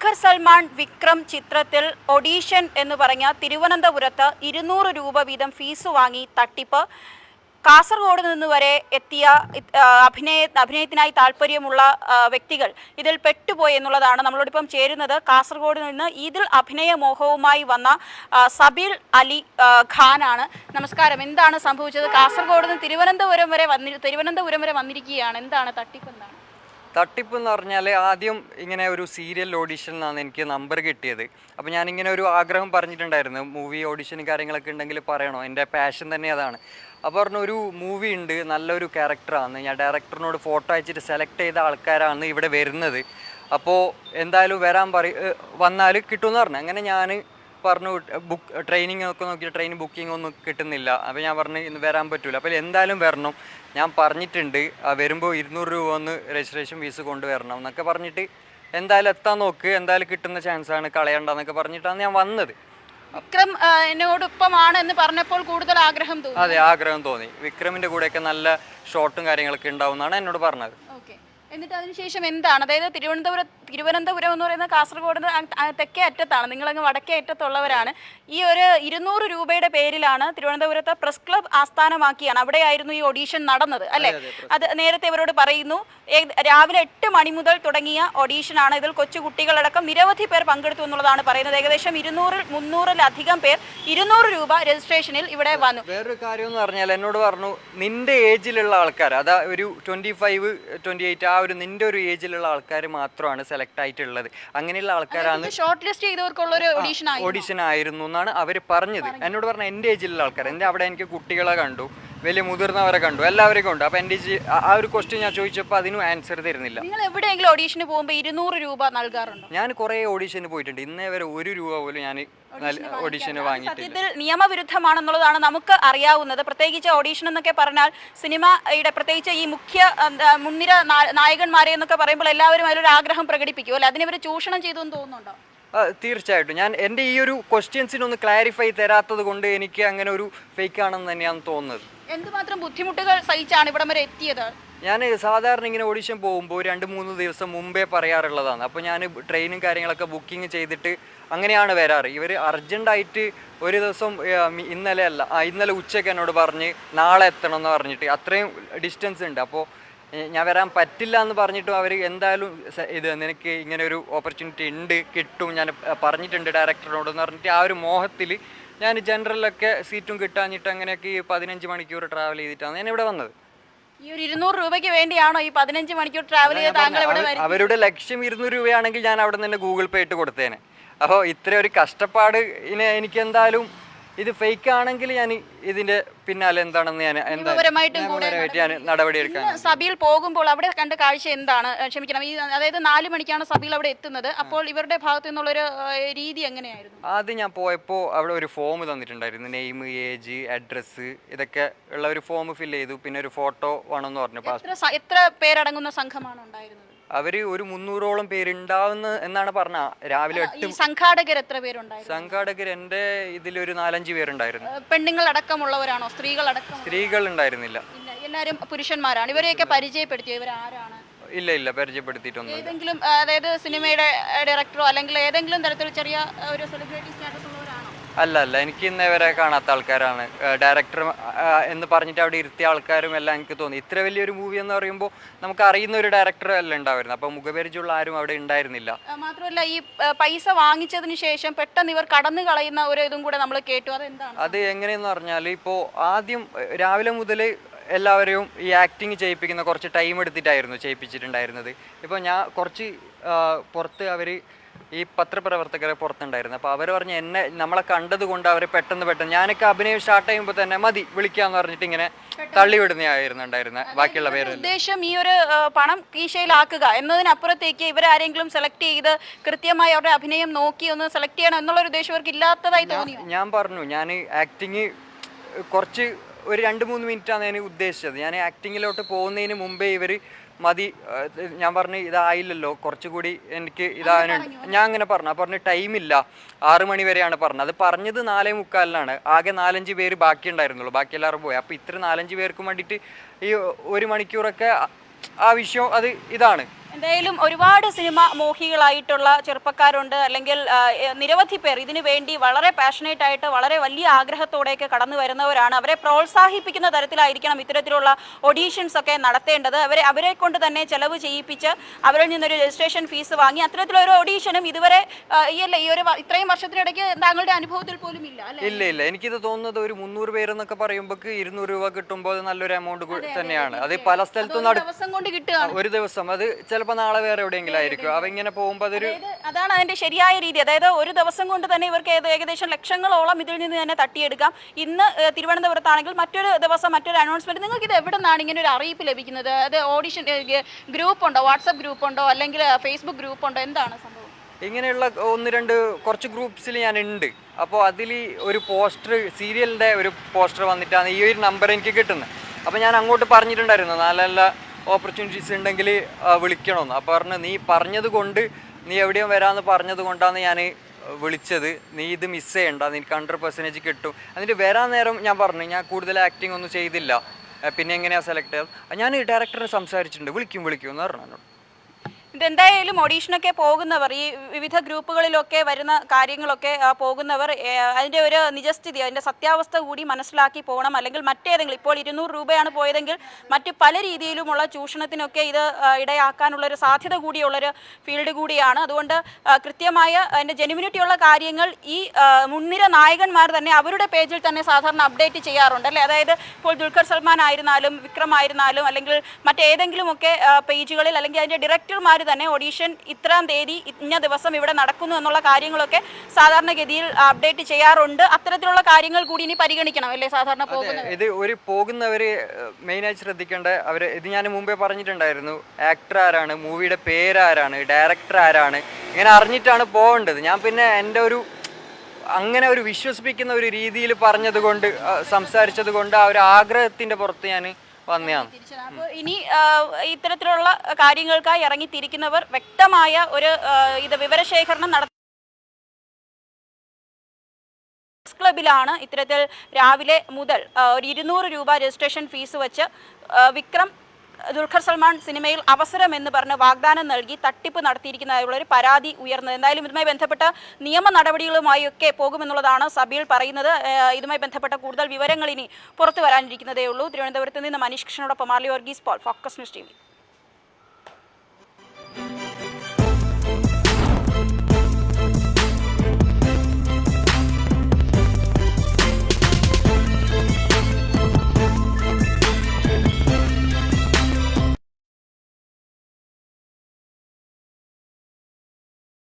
ദുൽഖർ സൽമാൻ വിക്രം ചിത്രത്തിൽ ഒഡീഷൻ എന്ന് പറഞ്ഞ തിരുവനന്തപുരത്ത് ഇരുന്നൂറ് രൂപ വീതം ഫീസ് വാങ്ങി തട്ടിപ്പ്. കാസർഗോഡ് നിന്ന് വരെ എത്തിയ അഭിനയ അഭിനയത്തിനായി താല്പര്യമുള്ള വ്യക്തികൾ ഇതിൽ പെട്ടുപോയി എന്നുള്ളതാണ് നമ്മളോടിപ്പം ചേരുന്നത്. കാസർഗോഡ് നിന്ന് ഇതിൽ അഭിനയ മോഹവുമായി വന്ന സബീൽ അലി ഖാനാണ്. നമസ്കാരം. എന്താണ് സംഭവിച്ചത്? കാസർഗോഡ് നിന്ന് തിരുവനന്തപുരം വരെ വന്നി തിരുവനന്തപുരം വരെ വന്നിരിക്കുകയാണ്. എന്താണ് തട്ടിപ്പ് എന്താണ് തട്ടിപ്പ് എന്ന് പറഞ്ഞാൽ ആദ്യം ഇങ്ങനെ ഒരു സീരിയൽ ഓഡിഷനിലാണ് എനിക്ക് നമ്പർ കിട്ടിയത്. അപ്പോൾ ഞാനിങ്ങനെ ഒരു ആഗ്രഹം പറഞ്ഞിട്ടുണ്ടായിരുന്നു. മൂവി ഓഡിഷൻ കാര്യങ്ങളൊക്കെ ഉണ്ടെങ്കിൽ പറയണോ? എന്റെ പാഷൻ തന്നെ അതാണ്. അപ്പോൾ പറഞ്ഞു ഒരു മൂവി ഉണ്ട്. നല്ലൊരു ക്യാരക്ടറാണ് ഞാൻ ഡയറക്ടറിനോട് ഫോട്ടോ അയച്ചിട്ട് സെലക്ട് ചെയ്ത ആൾക്കാരാണ് ഇവിടെ വരുന്നത്. അപ്പോൾ എന്തായാലും വരാൻ പറ വന്നാൽ കിട്ടുമെന്ന് പറഞ്ഞു. അങ്ങനെ ഞാൻ പറഞ്ഞു ബുക്ക് ട്രെയിനിങ് ഒക്കെ നോക്കി ട്രെയിൻ ബുക്കിംഗ് ഒന്നും കിട്ടുന്നില്ല. അപ്പോൾ ഞാൻ പറഞ്ഞു ഇന്ന് വരാൻ പറ്റില്ല അപ്പോൾ എന്തായാലും വരണം. ഞാൻ പറഞ്ഞിട്ടുണ്ട് വരുമ്പോൾ ഇരുന്നൂറ് രൂപ ഒന്ന് രജിസ്ട്രേഷൻ ഫീസ് കൊണ്ടുവരണം എന്നൊക്കെ പറഞ്ഞിട്ട് എന്തായാലും എത്താൻ നോക്ക് എന്തായാലും കിട്ടുന്ന ചാൻസ് ആണ് കളയണ്ടെന്നൊക്കെ പറഞ്ഞിട്ടാണ് ഞാൻ വന്നത്. വിക്രം എന്നോടൊപ്പമാണ് എന്ന് പറഞ്ഞപ്പോൾ കൂടുതൽ ആഗ്രഹം തോന്നി. അതെ ആഗ്രഹം തോന്നി. വിക്രമിന്റെ കൂടെയൊക്കെ നല്ല ഷോട്ടും കാര്യങ്ങളൊക്കെ ഉണ്ടാവും എന്നാണ് എന്നോട് പറഞ്ഞത്. ഓക്കെ എന്നിട്ട് അതിനുശേഷം എന്താണ്? അതായത് തിരുവനന്തപുരം തിരുവനന്തപുരം എന്ന് പറയുന്ന കാസർഗോഡ് തെക്കേ അറ്റത്താണ്. നിങ്ങളങ്ങ് വടക്കേ അറ്റത്തുള്ളവരാണ്. ഈ ഒരു ഇരുന്നൂറ് രൂപയുടെ പേരിലാണ് തിരുവനന്തപുരത്തെ പ്രസ് ക്ലബ് ആസ്ഥാനമാക്കിയാണ് അവിടെയായിരുന്നു ഈ ഓഡീഷൻ നടന്നത് അല്ലേ? അത് നേരത്തെ ഇവരോട് പറയുന്നു രാവിലെ എട്ട് മണി മുതൽ തുടങ്ങിയ ഓഡീഷനാണ് ഇതിൽ കൊച്ചു കുട്ടികളടക്കം നിരവധി പേർ പങ്കെടുത്തു എന്നുള്ളതാണ് പറയുന്നത്. ഏകദേശം ഇരുന്നൂറിൽ മുന്നൂറിലധികം പേർ ഇരുന്നൂറ് രൂപ രജിസ്ട്രേഷനിൽ ഇവിടെ വന്നു. വേറൊരു കാര്യം എന്ന് പറഞ്ഞാൽ എന്നോട് പറഞ്ഞു നിന്റെ ഏജിലുള്ള ആൾക്കാർ അതാ ഒരു ട്വന്റി ഫൈവ് ട്വന്റി എയ്റ്റ് ആ ഒരു നിന്റെ ഒരു ഏജിലുള്ള ആൾക്കാർ മാത്രമാണ് സെലക്ട് ആയിട്ടുള്ളത്. അങ്ങനെയുള്ള ആൾക്കാരാണ് ഷോർട്ട് ലിസ്റ്റ് ചെയ്തവർക്കുള്ള ഒരു ഓഡീഷൻ ഓഡിഷൻ ആയിരുന്നു. എന്നാണ് അവർ പറഞ്ഞത്. എന്നോട് പറഞ്ഞ എന്റെ ഏജിലുള്ള ആൾക്കാർ എന്റെ അവിടെ എനിക്ക് കുട്ടികളെ കണ്ടു. വലിയ മുതിർന്നവരെ കണ്ടു. എല്ലാവരെയും കണ്ടു. അപ്പോൾ എന്റെ ആ- ഒരു ക്വസ്റ്റ്യൻ ഞാൻ ചോദിച്ചപ്പോൾ അതിനും ആൻസർ തരുന്നില്ല. നിങ്ങൾ എവിടെയെങ്കിലും ഓഡീഷന് പോകുമ്പോൾ ഇരുന്നൂറ് രൂപ നൽകാറുണ്ടോ? ഞാൻ കുറേ ഓഡീഷന് പോയിട്ടുണ്ട്. ഇന്നേ വരെ ഒരു രൂപ പോലും ഞാൻ ഓഡീഷന് സത്യത്തിൽ നിയമവിരുദ്ധമാണെന്നുള്ളതാണ് നമുക്ക് അറിയാവുന്നത്. പ്രത്യേകിച്ച് ഓഡീഷൻ എന്നൊക്കെ പറഞ്ഞാൽ സിനിമയുടെ പ്രത്യേകിച്ച് ഈ മുഖ്യ മുൻനിര നായകന്മാരെ എന്നൊക്കെ പറയുമ്പോൾ എല്ലാവരും അതിലൊരു ആഗ്രഹം പ്രകടിപ്പിക്കും. അല്ലെ? അതിനെ ഇവർ ചൂഷണം ചെയ്തു എന്ന് തോന്നുന്നുണ്ടോ? തീർച്ചയായിട്ടും. ഞാൻ എന്റെ ഈ ഒരു ക്വസ്റ്റ്യൻസിനൊന്ന് ക്ലാരിഫൈ തരാത്തത് കൊണ്ട് എനിക്ക് അങ്ങനെ ഒരു ഫേക്ക് ആണെന്ന് തന്നെയാണ് തോന്നുന്നത്. എന്തുമാത്രം ബുദ്ധിമുട്ടുകൾ സഹിച്ചാണ് ഇവിടം വരെ എത്തിയത്? ഞാൻ സാധാരണ ഇങ്ങനെ ഓഡിഷൻ പോകുമ്പോൾ രണ്ട് മൂന്ന് ദിവസം മുമ്പേ പറയാറുള്ളതാണ്. അപ്പോൾ ഞാൻ ട്രെയിനും കാര്യങ്ങളൊക്കെ ബുക്കിംഗ് ചെയ്തിട്ട് അങ്ങനെയാണ് വരാറ്. ഇവർ അർജന്റായിട്ട് ഒരു ദിവസം ഇന്നലെ അല്ല ഇന്നലെ ഉച്ചയ്ക്ക് എന്നോട് പറഞ്ഞ് നാളെ എത്തണം എന്ന് പറഞ്ഞിട്ട് അത്രയും ഡിസ്റ്റൻസ് ഉണ്ട്. അപ്പോൾ ഞാൻ വരാൻ പറ്റില്ല എന്ന് പറഞ്ഞിട്ടും അവർ എന്തായാലും ഇത് നിനക്ക് ഇങ്ങനെ ഒരു ഓപ്പർച്യൂണിറ്റി ഉണ്ട് കിട്ടും ഞാൻ പറഞ്ഞിട്ടുണ്ട് ഡയറക്ടറിനോട് എന്ന് പറഞ്ഞിട്ട് ആ ഒരു മോഹത്തിൽ ഞാൻ ജനറലൊക്കെ സീറ്റും കിട്ടാഞ്ഞിട്ട് അങ്ങനെയൊക്കെ ഈ പതിനഞ്ച് മണിക്കൂർ ട്രാവൽ ചെയ്തിട്ടാണ്. ഞാൻ ഇവിടെ വന്നത്. ഈ ഒരു ഇരുന്നൂറ് രൂപയ്ക്ക് വേണ്ടിയാണോ ഈ പതിനഞ്ച് മണിക്കൂർ ട്രാവൽ ചെയ്ത് താങ്കൾ ഇവിടെ അവ- അവരുടെ ലക്ഷ്യം ഇരുന്നൂറ് രൂപയാണെങ്കിൽ ഞാൻ അവിടെ നിന്ന് ഗൂഗിൾ പേ ഇട്ട് കൊടുത്തേനെ. അപ്പോൾ ഇത്ര ഒരു കഷ്ടപ്പാട് ഇനി എനിക്ക് എന്തായാലും ഇത് ഫേക്ക് ആണെങ്കിൽ ഞാൻ ഇതിന്റെ പിന്നാലെ എന്താണെന്ന് ഞാൻ നിയമപരമായിട്ടും ഞാൻ നടപടി എടുക്കാൻ ഇന്ന് പോകുമ്പോൾ അവിടെ കണ്ട കാഴ്ച എന്താണ്? ക്ഷമിക്കണം. ഈ അതായത് നാല് മണിക്കാണ് സഭയിൽ അവിടെ എത്തുന്നത്. അപ്പോൾ ഇവരുടെ ഭാഗത്തു നിന്നുള്ളൊരു ഒരു രീതി എങ്ങനെയായിരുന്നു? ആദ്യം ഞാൻ പോയപ്പോൾ അവിടെ ഒരു ഫോം തന്നിട്ടുണ്ടായിരുന്നു. നെയിം ഏജ് അഡ്രസ് ഇതൊക്കെ ഉള്ള ഒരു ഫോം ഫില്ല് ചെയ്തു. പിന്നെ ഒരു ഫോട്ടോ വേണമെന്ന് പറഞ്ഞു. എത്ര പേരടങ്ങുന്ന സംഘമാണ് ഉണ്ടായിരുന്നത്? അവർ ഒരു മുന്നൂറോളം പേരുണ്ടാവുന്ന എന്നാണ് പറഞ്ഞ. രാവിലെ എട്ട് സംഘാടകർ എത്ര പേരുണ്ടായിരുന്നു? സംഘാടകർ എന്റെ ഒരു നാലഞ്ച് പേരുണ്ടായിരുന്നു. പെണ്ണുങ്ങൾ അടക്കമുള്ളവരാണോ സ്ത്രീകൾ അടക്കം സ്ത്രീകൾ ഉണ്ടായിരുന്നില്ല. എല്ലാരും പുരുഷന്മാരാണ്. ഇവരെയൊക്കെ പരിചയപ്പെടുത്തിയോ? ഇവരാരാണ്? ഇല്ല ഇല്ല പരിചയപ്പെടുത്തിയിട്ടൊന്നും ഏതെങ്കിലും അതായത് സിനിമയുടെ ഡയറക്ടറോ അല്ലെങ്കിൽ ഏതെങ്കിലും തരത്തിൽ ചെറിയ ഒരു സെലിബ്രിറ്റി സ്റ്റാറ്റസ് അല്ല അല്ല. എനിക്ക് ഇന്നേ വരെ കാണാത്ത ആൾക്കാരാണ്. ഡയറക്ടർ എന്ന് പറഞ്ഞിട്ട് അവിടെ ഇരുത്തിയ ആൾക്കാരും എല്ലാം എനിക്ക് തോന്നി. ഇത്ര വലിയൊരു മൂവി എന്ന് പറയുമ്പോൾ നമുക്ക് അറിയുന്ന ഒരു ഡയറക്ടർ അല്ല ഉണ്ടാവുന്നത്. അപ്പോൾ മുഖപരിചയമുള്ള ആരും അവിടെ ഉണ്ടായിരുന്നില്ല. മാത്രമല്ല ഈ പൈസ വാങ്ങിച്ചതിന് ശേഷം പെട്ടെന്ന് ഇവർ കടന്നു കളയുന്ന ഒരു ഇതും കൂടെ നമ്മൾ കേട്ടു. അതെന്താണ്? അത് എങ്ങനെയെന്ന് പറഞ്ഞാൽ ഇപ്പോൾ ആദ്യം രാവിലെ മുതൽ എല്ലാവരെയും ഈ ആക്ടിങ് ചെയ്യിപ്പിക്കുന്ന കുറച്ച് ടൈം എടുത്തിട്ടായിരുന്നു ചെയ്യിപ്പിച്ചിട്ടുണ്ടായിരുന്നത്. ഇപ്പോൾ ഞാൻ കുറച്ച് പുറത്ത് അവർ ഈ പത്രപ്രവർത്തകരെ പുറത്തുണ്ടായിരുന്നു. അപ്പോൾ അവർ പറഞ്ഞ് എന്നെ നമ്മളെ കണ്ടത് കൊണ്ട് അവർ പെട്ടെന്ന് പെട്ടെന്ന് ഞാനൊക്കെ അഭിനയം സ്റ്റാർട്ട് ചെയ്യുമ്പോൾ തന്നെ മതി വിളിക്കാന്ന് പറഞ്ഞിട്ട് ഇങ്ങനെ തള്ളിവിടുന്നതായിരുന്നു ഉണ്ടായിരുന്നത് ബാക്കിയുള്ള പേര് ഉദ്ദേശം ഈ ഒരു പണം കീശയിലാക്കുക എന്നതിനപ്പുറത്തേക്ക് ഇവരാരെങ്കിലും സെലക്ട് ചെയ്ത് കൃത്യമായി അവരുടെ അഭിനയം നോക്കി ഒന്ന് സെലക്ട് ചെയ്യണം എന്നുള്ള ഒരു ഉദ്ദേശം ഇവർക്ക് ഇല്ലാത്തതായി തോന്നി ഞാൻ പറഞ്ഞു ഞാൻ ആക്ടിങ് കുറച്ച് ഒരു രണ്ട് മൂന്ന് മിനിറ്റാണ് ഞാൻ ഉദ്ദേശിച്ചത്. ഞാൻ ആക്ടിങ്ങിലോട്ട് പോകുന്നതിന് മുമ്പേ ഇവർ മതി. ഞാൻ പറഞ്ഞു ഇതായില്ലല്ലോ കുറച്ചുകൂടി എനിക്ക് ഇതാകാനുണ്ട് ഞാൻ അങ്ങനെ പറഞ്ഞു. പറഞ്ഞ് ടൈമില്ല ആറ് മണി വരെയാണ് പറഞ്ഞത്. അത് പറഞ്ഞത് നാലേ മുക്കാലിനാണ്. ആകെ നാലഞ്ച് പേര് ബാക്കി ഉണ്ടായിരുന്നുള്ളൂ. ബാക്കി എല്ലാവരും പോയി. അപ്പോൾ ഇത്ര നാലഞ്ച് പേർക്ക് വേണ്ടിയിട്ട് ഈ ഒരു മണിക്കൂറൊക്കെ ആ വിഷയം അത് ഇതാണ്. എന്തായാലും ഒരുപാട് സിനിമ മോഹികളായിട്ടുള്ള ചെറുപ്പക്കാരുണ്ട്. അല്ലെങ്കിൽ നിരവധി പേർ ഇതിനു വേണ്ടി വളരെ പാഷനേറ്റ് ആയിട്ട് വളരെ വലിയ ആഗ്രഹത്തോടെയൊക്കെ കടന്നു വരുന്നവരാണ്. അവരെ പ്രോത്സാഹിപ്പിക്കുന്ന തരത്തിലായിരിക്കണം ഇത്തരത്തിലുള്ള ഒഡീഷൻസ് ഒക്കെ നടത്തേണ്ടത്. അവരെ അവരെ കൊണ്ട് തന്നെ ചെലവ് ചെയ്യിപ്പിച്ച് അവരിൽ നിന്നൊരു രജിസ്ട്രേഷൻ ഫീസ് വാങ്ങി അത്തരത്തിലൊരു ഒഡീഷനും ഇതുവരെ ഈ അല്ല ഈ ഒരു ഇത്രയും വർഷത്തിനിടയ്ക്ക് താങ്കളുടെ അനുഭവത്തിൽ പോലും ഇല്ല ഇല്ല ഇല്ല. എനിക്കിത് തോന്നുന്നത് ഒരു മുന്നൂറ് പേരെന്നൊക്കെ പറയുമ്പോൾ ഇരുന്നൂറ് രൂപ കിട്ടുമ്പോൾ നല്ലൊരു എമൗണ്ട് തന്നെയാണ്. അത് പല സ്ഥലത്തും ഒരു ദിവസം. അത് ചിലപ്പോൾ നാളെ വേറെ എവിടെയെങ്കിലും ആയിരിക്കും. അവ ഇങ്ങനെ പോകുമ്പോൾ അതൊരു അതാണ് അതിന്റെ ശരിയായ രീതി. അതായത് ഒരു ദിവസം കൊണ്ട് തന്നെ ഇവർക്ക് ഏകദേശം ലക്ഷങ്ങളോളം ഇതിൽ നിന്ന് തന്നെ തട്ടിയെടുക്കാം. ഇന്ന് തിരുവനന്തപുരത്താണെങ്കിൽ മറ്റൊരു ദിവസം മറ്റൊരു അനൗൺസ്മെന്റ് നിങ്ങൾക്ക് ഇത് എവിടെ നിന്നാണ് ഇങ്ങനെ ഒരു അറിയിപ്പ് ലഭിക്കുന്നത്? അത് ഓഡിഷൻ ഗ്രൂപ്പ് ഉണ്ടോ? വാട്സപ്പ് ഗ്രൂപ്പ് ഉണ്ടോ? അല്ലെങ്കിൽ ഫേസ്ബുക്ക് ഗ്രൂപ്പ് ഉണ്ടോ? എന്താണ് സംഭവം? ഇങ്ങനെയുള്ള ഒന്ന് രണ്ട് കുറച്ച് ഗ്രൂപ്പ്സിൽ ഞാൻ ഉണ്ട് അപ്പോൾ അതിൽ ഒരു പോസ്റ്റർ സീരിയലിന്റെ ഒരു പോസ്റ്റർ വന്നിട്ടാണ് ഈ ഒരു നമ്പർ എനിക്ക് കിട്ടുന്നത്. അപ്പോൾ ഞാൻ അങ്ങോട്ട് പറഞ്ഞിട്ടുണ്ടായിരുന്നു നല്ല നല്ല ഓപ്പർച്യൂണിറ്റീസ് ഉണ്ടെങ്കിൽ വിളിക്കണമെന്ന്. അപ്പോൾ പറഞ്ഞു നീ പറഞ്ഞത് കൊണ്ട് നീ എവിടെയും വരാമെന്ന് പറഞ്ഞത് കൊണ്ടാണ് ഞാൻ വിളിച്ചത്. നീ ഇത് മിസ് ചെയ്യണ്ട. നിനക്ക് ഹൺഡ്രഡ് പെർസെന്റേജ് കിട്ടും. എന്നിട്ട് വരാൻ നേരം ഞാൻ പറഞ്ഞു ഞാൻ കൂടുതൽ ആക്ടിങ് ഒന്നും ചെയ്തില്ല. പിന്നെ എങ്ങനെയാണ് സെലക്ട് ചെയ്തത്? ഞാൻ ഡയറക്ടറിനെ സംസാരിച്ചിട്ടുണ്ട്. വിളിക്കും വിളിക്കും എന്ന് പറഞ്ഞു ഇതെന്തായാലും ഓഡീഷനൊക്കെ പോകുന്നവർ ഈ വിവിധ ഗ്രൂപ്പുകളിലൊക്കെ വരുന്ന കാര്യങ്ങളൊക്കെ പോകുന്നവർ അതിന്റെ ഒരു നിജസ്ഥിതി അതിന്റെ സത്യാവസ്ഥ കൂടി മനസ്സിലാക്കി പോകണം. അല്ലെങ്കിൽ മറ്റേതെങ്കിലും ഇപ്പോൾ ഇരുന്നൂറ് രൂപയാണ് പോയതെങ്കിൽ മറ്റ് പല രീതിയിലുമുള്ള ചൂഷണത്തിനൊക്കെ ഇത് ഇടയാക്കാനുള്ളൊരു സാധ്യത കൂടിയുള്ളൊരു ഫീൽഡ് കൂടിയാണ്. അതുകൊണ്ട് കൃത്യമായ അതിന്റെ ജെനുവിനിറ്റിയുള്ള കാര്യങ്ങൾ ഈ മുൻനിര നായകന്മാർ തന്നെ അവരുടെ പേജിൽ തന്നെ സാധാരണ അപ്ഡേറ്റ് ചെയ്യാറുണ്ട് അല്ലേ? അതായത് ഇപ്പോൾ ദുൽഖർ സൽമാൻ ആയിരുന്നാലും വിക്രം ആയിരുന്നാലും അല്ലെങ്കിൽ മറ്റേതെങ്കിലുമൊക്കെ പേജുകളിൽ അല്ലെങ്കിൽ അതിന്റെ ഡയറക്ടർമാർ തന്നെ ഓഡീഷൻ ഇത്രാം തീയതി ഇന്ന ദിവസം ഇവിടെ നടക്കുന്നു എന്നുള്ള കാര്യങ്ങളൊക്കെ സാധാരണഗതിയിൽ അപ്ഡേറ്റ് ചെയ്യാറുണ്ട്. അത്തരത്തിലുള്ള കാര്യങ്ങൾ കൂടി ഇനി പരിഗണിക്കണം അല്ലേ സാധാരണ പോകുന്നത് ഇത് ഒരു പോകുന്നവര് മെയിനായി ശ്രദ്ധിക്കേണ്ട അവർ ഇത് ഞാൻ മുമ്പേ പറഞ്ഞിട്ടുണ്ടായിരുന്നു. ആക്ടർ ആരാണ് മൂവിയുടെ പേരാരാണ് ഡയറക്ടർ ആരാണ് ഇങ്ങനെ അറിഞ്ഞിട്ടാണ് പോകേണ്ടത്. ഞാൻ പിന്നെ എന്റെ ഒരു അങ്ങനെ ഒരു വിശ്വസിപ്പിക്കുന്ന ഒരു രീതിയിൽ പറഞ്ഞത് കൊണ്ട് സംസാരിച്ചത് കൊണ്ട് ആ ഒരു ആഗ്രഹത്തിന്റെ പുറത്ത് ഞാൻ വന്നതാണ് അപ്പോൾ ഇനി ഇത്തരത്തിലുള്ള കാര്യങ്ങൾക്കായി ഇറങ്ങിത്തിരിക്കുന്നവർ വ്യക്തമായ ഒരു ഇത് വിവരശേഖരണം നട ക്ലബിലാണ് ഇത്തരത്തിൽ രാവിലെ മുതൽ ഒരു ഇരുന്നൂറ് രൂപ രജിസ്ട്രേഷൻ ഫീസ് വെച്ച് വിക്രം ദുൽഖർ സൽമാൻ സിനിമയിൽ അവസരം എന്ന് പറഞ്ഞ് വാഗ്ദാനം നൽകി തട്ടിപ്പ് നടത്തിയിരിക്കുന്നതായുള്ള ഒരു പരാതി ഉയർന്നത്. എന്തായാലും ഇതുമായി ബന്ധപ്പെട്ട നിയമ നടപടികളുമായി ഒക്കെ പോകുമെന്നുള്ളതാണ് സബീൽ പറയുന്നത്. ഇതുമായി ബന്ധപ്പെട്ട കൂടുതൽ വിവരങ്ങൾ ഇനി പുറത്തു വരാനിരിക്കുന്നതേ ഉള്ളൂ തിരുവനന്തപുരത്ത് നിന്ന് Manish കൃഷ്ണനോടൊപ്പം Marli Varghese Paul focus news T